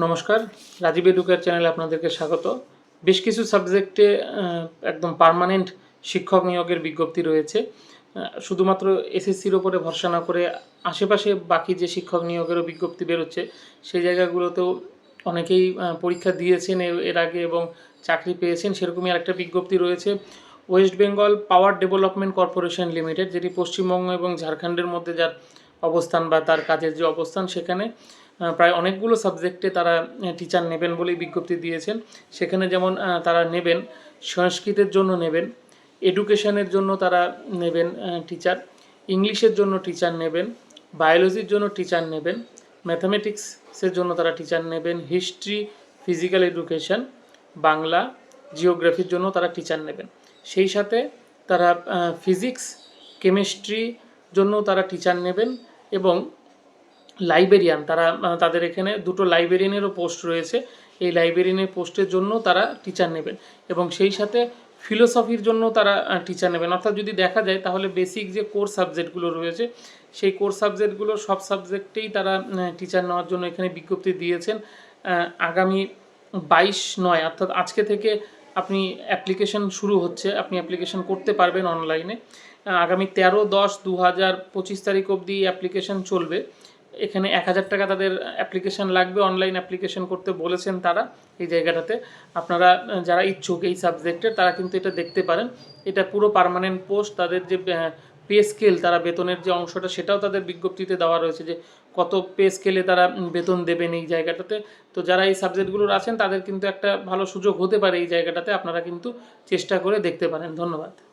নমস্কার। রাজীব এডুকেয়ার চ্যানেলে আপনাদেরকে স্বাগত। বেশ কিছু সাবজেক্টে একদম পার্মানেন্ট শিক্ষক নিয়োগের বিজ্ঞপ্তি রয়েছে। শুধুমাত্র এসএসসির ওপরে ভরসা না করে আশেপাশে বাকি যে শিক্ষক নিয়োগেরও বিজ্ঞপ্তি বেরোচ্ছে, সেই জায়গাগুলোতেও অনেকেই পরীক্ষা দিয়েছেন এর- আগে এবং চাকরি পেয়েছেন, সেরকমই আরেকটা বিজ্ঞপ্তি রয়েছে। West Bengal power development corporation limited যেটি পশ্চিমবঙ্গ এবং ঝাড়খণ্ডের মধ্যে যার অবস্থান বা তার কাজের যে অবস্থান সেখানে প্রায় অনেকগুলো সাবজেক্টে তারা টিচার নেবেন বলেই বিজ্ঞপ্তি দিয়েছেন। সেখানে যেমন তারা নেবেন, সংস্কৃতের জন্য নেবেন এডুকেশনের জন্য তারা নেবেন টিচার ইংলিশের জন্য টিচার নেবেন বায়োলজির জন্য টিচার নেবেন ম্যাথামেটিক্সের জন্য তারা টিচার নেবেন হিস্ট্রি ফিজিক্যাল এডুকেশন বাংলা জিওগ্রাফির জন্য তারা টিচার নেবেন। সেই সাথে তারা ফিজিক্স কেমিস্ট্রি জন্য তারা টিচার নেবেন এবং লাইব্রেরিয়ান তারা তাদের এখানে দুটো লাইব্রেরিয়ানেরও পোস্ট রয়েছে। এই লাইব্রেরিয়ানের পোস্টের জন্য তারা টিচার নেবেন এবং সেই সাথে ফিলোসফির জন্য তারা টিচার নেবেন। অর্থাৎ যদি দেখা যায়, তাহলে বেসিক যে কোর সাবজেক্টগুলো রয়েছে, সেই কোর সাবজেক্টগুলো সব সাবজেক্টেই তারা টিচার নেওয়ার জন্য এখানে বিজ্ঞপ্তি দিয়েছেন আগামী বাইশ নয়, অর্থাৎ আজকে থেকে আপনি অ্যাপ্লিকেশন শুরু হচ্ছে, আপনি অ্যাপ্লিকেশন করতে পারবেন অনলাইনে আগামী তেরো দশ দু হাজার পঁচিশ তারিখ অবধি অ্যাপ্লিকেশন চলবে। এখানে এক হাজার টাকা তাদের অ্যাপ্লিকেশন লাগবে অনলাইন অ্যাপ্লিকেশন করতে বলেছেন তারা এই জায়গাটাতে। আপনারা, যারা ইচ্ছুক এই সাবজেক্টের তারা কিন্তু এটা দেখতে পারেন। এটা পুরো পার্মানেন্ট পোস্ট তাদের যে পে স্কেল তারা বেতনের যে অংশটা, সেটাও তাদের বিজ্ঞপ্তিতে দেওয়া রয়েছে যে কত পে স্কেলে তারা বেতন দেবেন এই জায়গাটাতে। তো যারা এই সাবজেক্টগুলোর আছেন, তাদের কিন্তু একটা ভালো সুযোগ হতে পারে এই জায়গাটাতে। আপনারা কিন্তু চেষ্টা করে দেখতে পারেন। ধন্যবাদ।